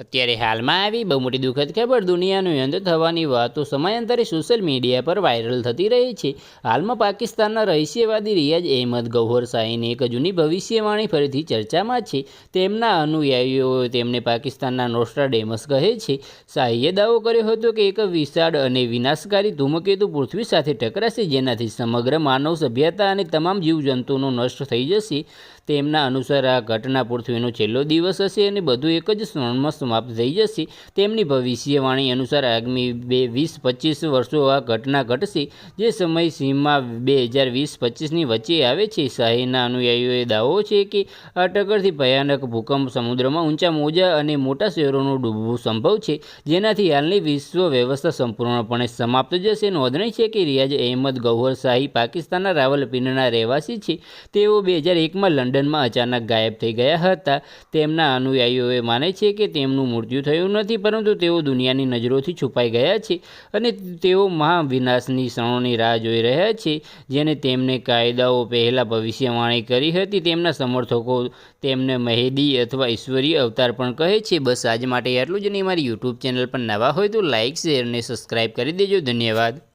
અત્યારે હાલમાં આવી બહુ મોટી દુઃખદ ખબર દુનિયાનું અંત થવાની વાતો સમયાંતરે સોશિયલ મીડિયા પર વાયરલ થતી રહી છે. હાલમાં પાકિસ્તાનના રહસ્યવાદી રિયાઝ અહેમદ ગૌહર શાહીની એક જૂની ભવિષ્યવાણી ફરીથી ચર્ચામાં છે. તેમના અનુયાયીઓ તેમને પાકિસ્તાનના નોસ્ટ્રાડેમસ કહે છે. શાહીએ દાવો કર્યો હતો કે એક વિશાળ અને વિનાશકારી ધૂમકેતુ પૃથ્વી સાથે ટકરાશે જેનાથી સમગ્ર માનવ સભ્યતા અને તમામ જીવજંતુનો નષ્ટ થઈ જશે. તેમના અનુસાર આ ઘટના પૃથ્વીનો છેલ્લો દિવસ હશે અને બધું એક જ ક્ષણમાં સમાપ્ત થઈ જશે. તેમની ભવિષ્યવાણી અનુસાર આગામી બે વીસ પચીસ વર્ષો આ ઘટના ઘટશે. જે સમય સીમા બે હજાર વીસ પચીસની વચ્ચે આવે છે. શાહીના અનુયાયીઓએ દાવો છે કે આ ટક્કરથી ભયાનક ભૂકંપ સમુદ્રમાં ઊંચા મોજા અને મોટા શહેરોનું ડૂબવું સંભવ છે. જેનાથી હાલની વિશ્વ વ્યવસ્થા સંપૂર્ણપણે સમાપ્ત જશે. નોંધણી છે કે રિયાઝ અહેમદ ગૌહર શાહી પાકિસ્તાનના રાવલપિંડના રહેવાસી છે. તેઓ બે હજાર એકમાં લંડનમાં અચાનક ગાયબ થઈ ગયા હતા. તેમના અનુયાયીઓએ માને છે કે તેમનું મૃત્યુ થયું નથી, પરંતુ તેઓ દુનિયાની નજરોથી છુપાઈ ગયા છે અને તેઓ મહાવિનાશની ક્ષણોની રાહ જોઈ રહ્યા છે. જેને તેમને કાયદાઓ પહેલાં ભવિષ્યવાણી કરી હતી, તેમના સમર્થકો તેમને મહેદી અથવા ઈશ્વરીય અવતાર પણ કહે છે. બસ આજ માટે આટલું જ નહીં. મારી યુટ્યુબ ચેનલ પર નવા હોય તો લાઇક શેર અને સબસ્ક્રાઈબ કરી દેજો. ધન્યવાદ.